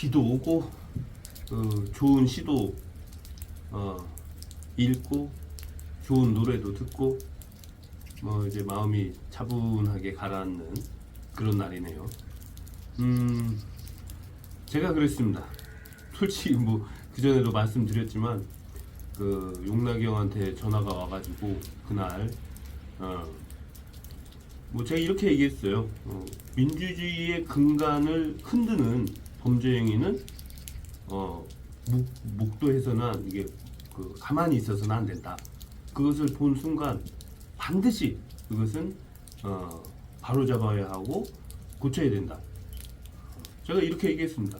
비도 오고 어, 좋은 시도 어, 읽고 좋은 노래도 듣고 뭐 이제 마음이 차분하게 가라앉는 그런 날이네요. 음, 제가 그랬습니다. 솔직히 뭐 그전에도 말씀드렸지만 그 용락이 형한테 전화가 와가지고 그날 어, 뭐 제가 이렇게 얘기했어요. 어, 민주주의의 근간을 흔드는 범죄 행위는 어, 묵, 묵도해서는 이게 그 가만히 있어서는 안 된다. 그것을 본 순간 반드시 그것은 어, 바로 잡아야 하고 고쳐야 된다. 제가 이렇게 얘기했습니다.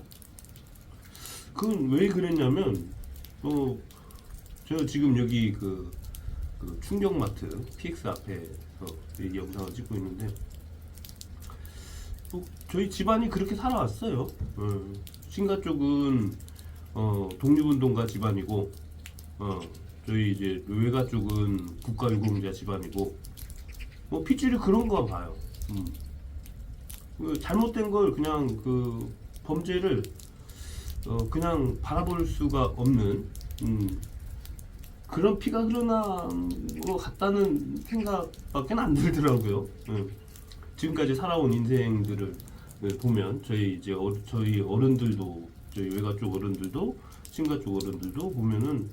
그건 왜 그랬냐면 어, 저 지금 여기 그, 그 충격마트 PX 앞에서 이 영상을 찍고 있는데 뭐 저희 집안이 그렇게 살아왔어요. 어, 신가 쪽은 어, 독립운동가 집안이고 어, 저희 이제 외가 쪽은 국가유공자 집안이고 뭐 핏줄이 그런가 봐요. 음. 그 잘못된 걸 그냥 그 범죄를 어, 그냥 바라볼 수가 없는 음, 그런 피가 흐르는 것 같다는 생각밖에 안 들더라고요. 음. 지금까지 살아온 인생들을 네, 보면 저희 이제 어, 저희 어른들도 저희 외가 쪽 어른들도 친가 쪽 어른들도 보면은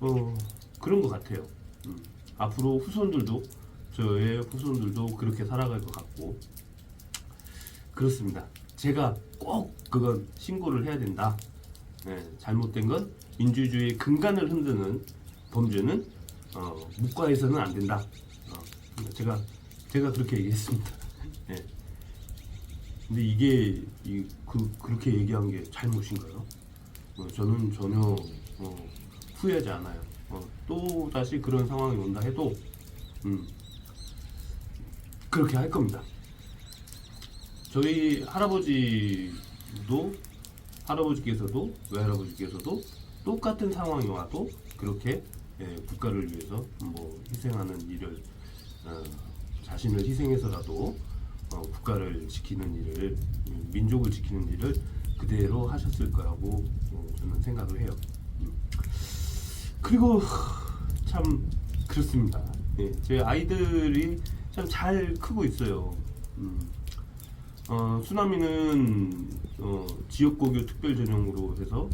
어 그런 것 같아요. 음. 앞으로 후손들도 저의 후손들도 그렇게 살아갈 것 같고 그렇습니다. 제가 꼭 그건 신고를 해야 된다. 네, 잘못된 건 민주주의의 근간을 흔드는 범죄는 어, 묵과해서는 안 된다. 어, 제가 제가 그렇게 얘기했습니다. 네. 근데 이게 이, 그, 그렇게 얘기한 게 잘못인가요? 어, 저는 전혀 어, 후회하지 않아요. 어, 또 다시 그런 상황이 온다 해도 음, 그렇게 할 겁니다. 저희 할아버지도 할아버지께서도 외할아버지께서도 똑같은 상황이 와도 그렇게 예, 국가를 위해서 뭐 희생하는 일을 어, 자신을 희생해서라도 어, 국가를 지키는 일을 음, 민족을 지키는 일을 그대로 하셨을 거라고 어, 저는 생각을 해요. 음. 그리고 참 그렇습니다. 예, 제 아이들이 참 잘 크고 있어요. 음. 어, 수나미는 어, 지역고교 특별 전형으로 해서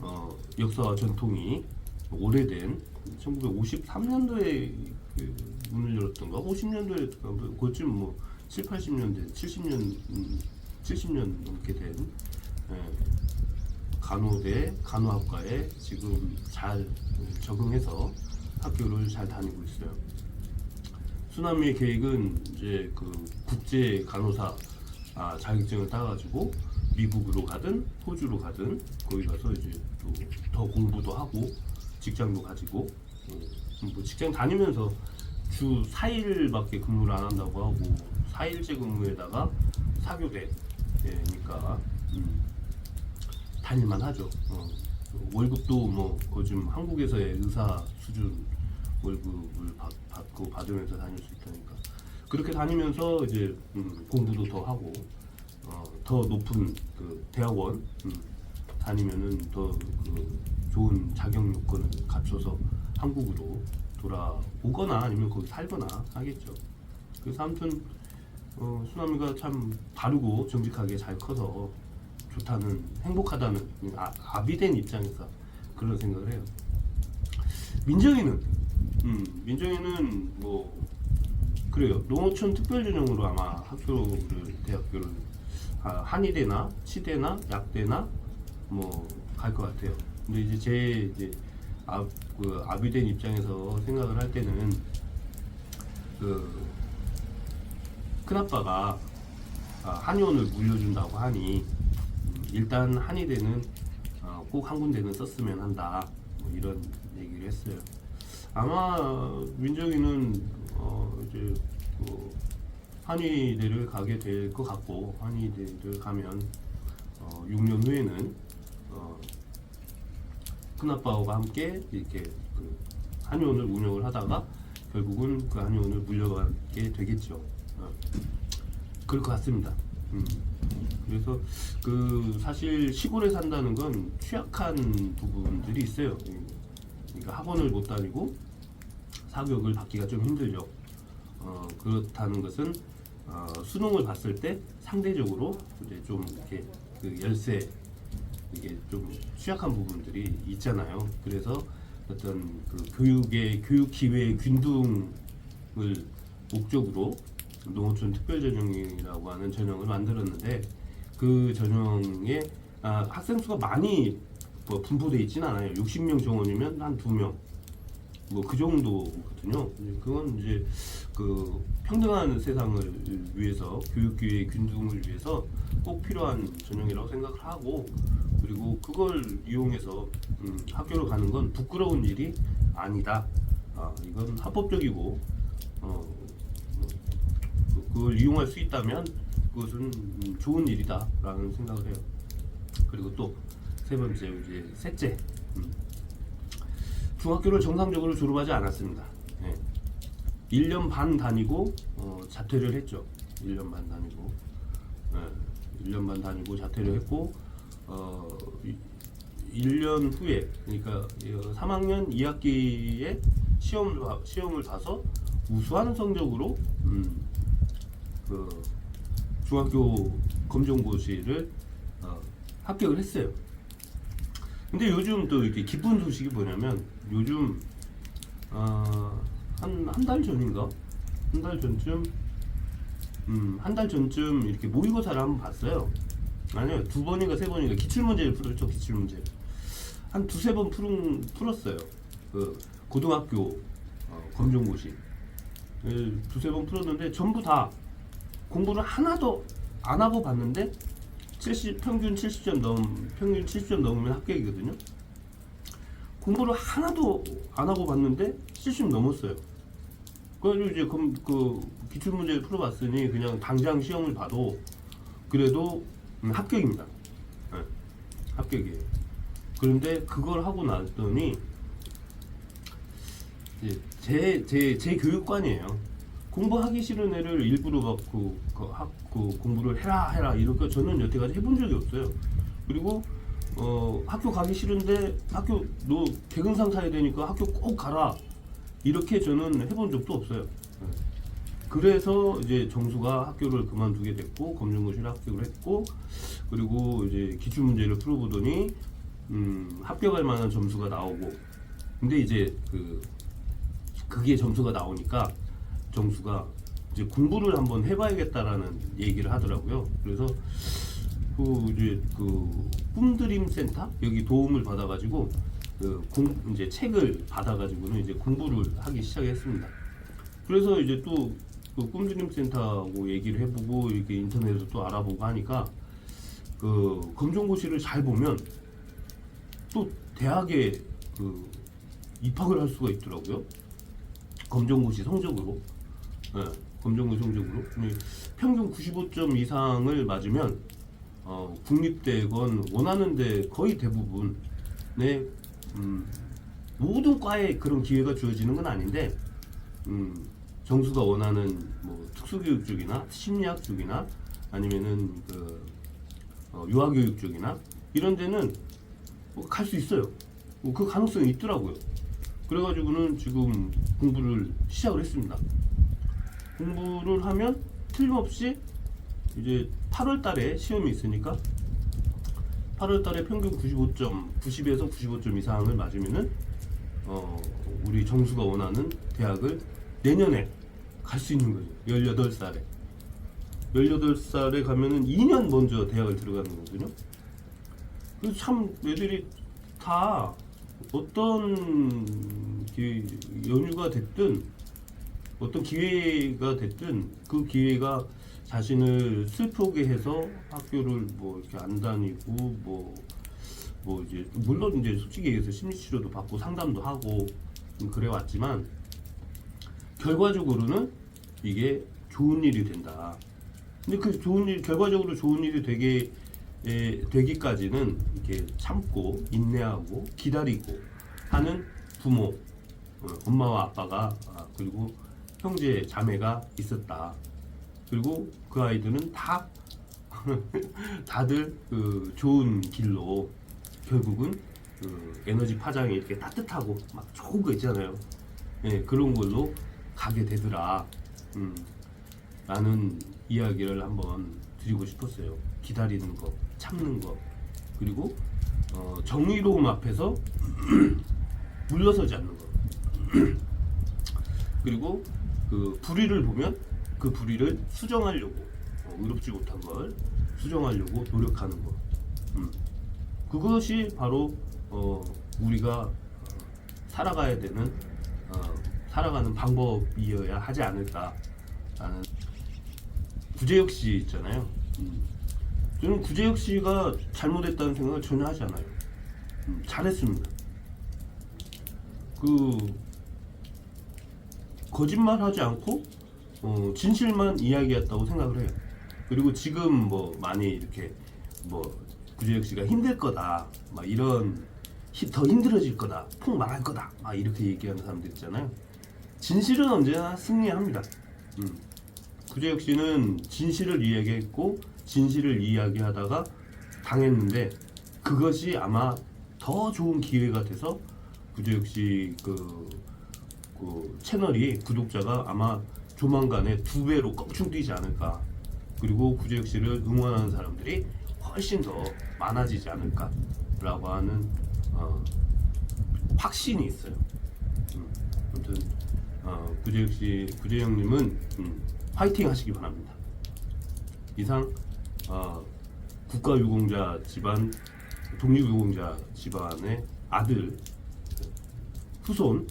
어, 역사와 전통이 오래된 1953년도에 그 문을 열었던가 50년도에 그쯤 뭐 7, 80년대 70년 음, 70년 넘게 된 예, 간호대 간호학과에 지금 잘 적응해서 학교를 잘 다니고 있어요. 수나미의 계획은 이제 그 국제 간호사 아, 자격증을 따가지고 미국으로 가든 호주로 가든 거기 가서 이제 또 더 공부도 하고 직장도 가지고 어, 뭐 직장 다니면서 주 4일밖에 근무를 안 한다고 하고 4일제 근무에다가 사교대니까 음, 다닐만 하죠. 어, 월급도 뭐 요즘 한국에서의 의사 수준 월급을 받, 받고 받으면서 다닐 수 있다니까 그렇게 다니면서 이제 음, 공부도 더 하고 어, 더 높은 그 대학원 음, 다니면은 더그 좋은 자격 요건을 갖춰서 한국으로 돌아오거나 아니면 거기 살거나 하겠죠. 그래서 아무튼 어, 수남이가 참 바르고 정직하게 잘 커서 좋다는 행복하다는 아, 아비된 입장에서 그런 생각을 해요. 민정이는 음, 민정이는 뭐 그래요. 농어촌 특별전형으로 아마 학교를 대학교를 아, 한의대나 치대나 약대나 뭐 갈 것 같아요. 근데 이제 제 이제 아, 그 아비된 입장에서 생각을 할 때는 그 큰아빠가 아, 한의원을 물려준다고 하니 음, 일단 한의대는 어, 꼭한 군데는 썼으면 한다 뭐 이런 얘기를 했어요. 아마 민정이는 어 이제 그 한의대를 가게 될 것 같고 한의대를 가면 어 6년 후에는 어 큰아빠와 함께 이렇게 그 한의원을 운영을 하다가 결국은 그 한의원을 물려가게 되겠죠. 어. 그럴 것 같습니다. 음. 그래서 그 사실 시골에 산다는 건 취약한 부분들이 있어요. 그러니까 학원을 못 다니고 사교육을 받기가 좀 힘들죠. 어, 그렇다는 것은 어, 수능을 봤을 때 상대적으로 이제 좀 이렇게 그 열세 이게 좀 취약한 부분들이 있잖아요. 그래서 어떤 그 교육의 교육 기회의 균등을 목적으로 농어촌 특별전형이라고 하는 전형을 만들었는데 그 전형에 아, 학생 수가 많이 뭐 분포돼 있지는 않아요. 60명 정원이면 한 두 명. 뭐 그 정도거든요. 그건 이제 그 평등한 세상을 위해서 교육 기회의 균등을 위해서 꼭 필요한 전형이라고 생각을 하고 그리고 그걸 이용해서 음, 학교를 가는 건 부끄러운 일이 아니다. 아, 이건 합법적이고 어, 그- 그걸 이용할 수 있다면 그것은 음, 좋은 일이다라는 생각을 해요. 그리고 또 세 번째 이제 셋째 음, 중학교를 정상적으로 졸업하지 않았습니다. 예. 1년 반 다니고 어, 자퇴를 했죠. 1년 반 다니고 예. 1년 반 다니고 자퇴를 했고 어, 이- 1년 후에 그러니까 3학년 2학기에 시험을 봐- 시험을 봐서 우수한 성적으로 음, 그 중학교 검정고시를 어, 합격을 했어요. 근데 요즘 또 이렇게 기쁜 소식이 뭐냐면 요즘 어, 한한 달 전인가 한 달 전쯤 음, 한 달 전쯤 이렇게 모의고사를 한번 봤어요. 아니요 두 번인가 세 번인가 기출 문제를 풀었죠 기출 문제 한 두세 번 풀은, 풀었어요. 그 고등학교 어, 검정고시 예, 두세 번 풀었는데 전부 다 공부를 하나도 안 하고 봤는데 70 평균 70점 넘 평균 70점 넘으면 합격이거든요. 공부를 하나도 안 하고 봤는데 70 넘었어요. 그래가지고 이제 그, 그 기출 문제를 풀어봤으니 그냥 당장 시험을 봐도 그래도 음, 합격입니다. 예, 합격이에요. 그런데 그걸 하고 났더니 제, 제, 제 교육관이에요. 공부하기 싫은 애를 일부러 막그 그, 학- 그 공부를 해라 해라 이렇게 저는 여태까지 해본 적이 없어요. 그리고 어, 학교 가기 싫은데 학교 너 개근상 타야 되니까 학교 꼭 가라 이렇게 저는 해본 적도 없어요. 네. 그래서 이제 정수가 학교를 그만두게 됐고 검정고시를 합격을 했고 그리고 이제 기출 문제를 풀어보더니 음, 합격할 만한 점수가 나오고 근데 이제 그 그게 점수가 나오니까 정수가 이제 공부를 한번 해봐야겠다라는 얘기를 하더라고요. 그래서 그 이제 그 꿈드림 센터 여기 도움을 받아가지고 그 공, 이제 책을 받아가지고는 이제 공부를 하기 시작했습니다. 그래서 이제 또 그 꿈드림 센터하고 얘기를 해보고 이렇게 인터넷에서 또 알아보고 하니까 그 검정고시를 잘 보면 또 대학에 그 입학을 할 수가 있더라고요. 검정고시 성적으로. 예, 검정고시 성적으로. 근데 평균 95점 이상을 맞으면 어, 국립대건 원하는데 거의 대부분의 음, 모든 과에 그런 기회가 주어지는 건 아닌데 음, 정수가 원하는 뭐 특수교육 쪽이나 심리학 쪽이나 아니면은 그 어, 유아교육 쪽이나 이런 데는 뭐 갈수 있어요. 뭐 그 가능성이 있더라고요. 그래가지고는 지금 공부를 시작을 했습니다. 공부를 하면 틀림없이 이제 8월 달에 시험이 있으니까 8월 달에 평균 95점, 90에서 95점 이상을 맞으면은 어, 우리 정수가 원하는 대학을 내년에 갈 수 있는 거죠. 18살에. 18살에 가면은 2년 먼저 대학을 들어가는 거거든요. 그래서 참 애들이 다 어떤 기- 연유가 됐든 어떤 기회가 됐든 그 기회가 자신을 슬프게 해서 학교를 뭐 이렇게 안 다니고 뭐, 뭐 이제 물론 이제 솔직히 얘기해서 심리치료도 받고 상담도 하고 그래 왔지만 결과적으로는 이게 좋은 일이 된다. 근데 그 좋은 일 결과적으로 좋은 일이 되게 에, 되기까지는 이렇게 참고 인내하고 기다리고 하는 부모, 어, 엄마와 아빠가 아, 그리고 형제 자매가 있었다. 그리고 그 아이들은 다 다들 그 좋은 길로 결국은 그 에너지 파장이 이렇게 따뜻하고 막 좋은 거 있잖아요. 예, 그런 걸로 가게 되더라. 음, 라는 이야기를 한번 드리고 싶었어요. 기다리는 거, 참는 거, 그리고 어, 정의로움 앞에서 물러서지 않는 거. 그리고 그 불의를 보면 그 불의를 수정하려고 어, 의롭지 못한 걸 수정하려고 노력하는 것. 음. 그것이 바로 어, 우리가 어, 살아가야 되는 어, 살아가는 방법이어야 하지 않을까라는 구제혁 씨 있잖아요. 음. 저는 구제혁 씨가 잘못했다는 생각을 전혀 하지 않아요. 음, 잘했습니다. 그 거짓말하지 않고 어, 진실만 이야기했다고 생각을 해요. 그리고 지금 뭐 많이 이렇게 뭐 구재혁 씨가 힘들 거다, 막 이런 히- 더 힘들어질 거다, 폭 망할 거다, 막 이렇게 얘기하는 사람들 있잖아요. 진실은 언제나 승리합니다. 음. 구재혁 씨는 진실을 이야기했고 진실을 이야기하다가 당했는데 그것이 아마 더 좋은 기회가 돼서 구재혁 씨그 그 채널이 구독자가 아마 조만간에 두 배로 껑충 뛰지 않을까. 그리고 구재혁 씨를 응원하는 사람들이 훨씬 더 많아지지 않을까라고 하는 어, 확신이 있어요. 음, 아무튼 어, 구재혁 씨, 구재영님은 음, 화이팅 하시기 바랍니다. 이상 어, 국가유공자 집안, 독립유공자 집안의 아들 후손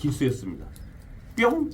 길수였습니다. 뿅!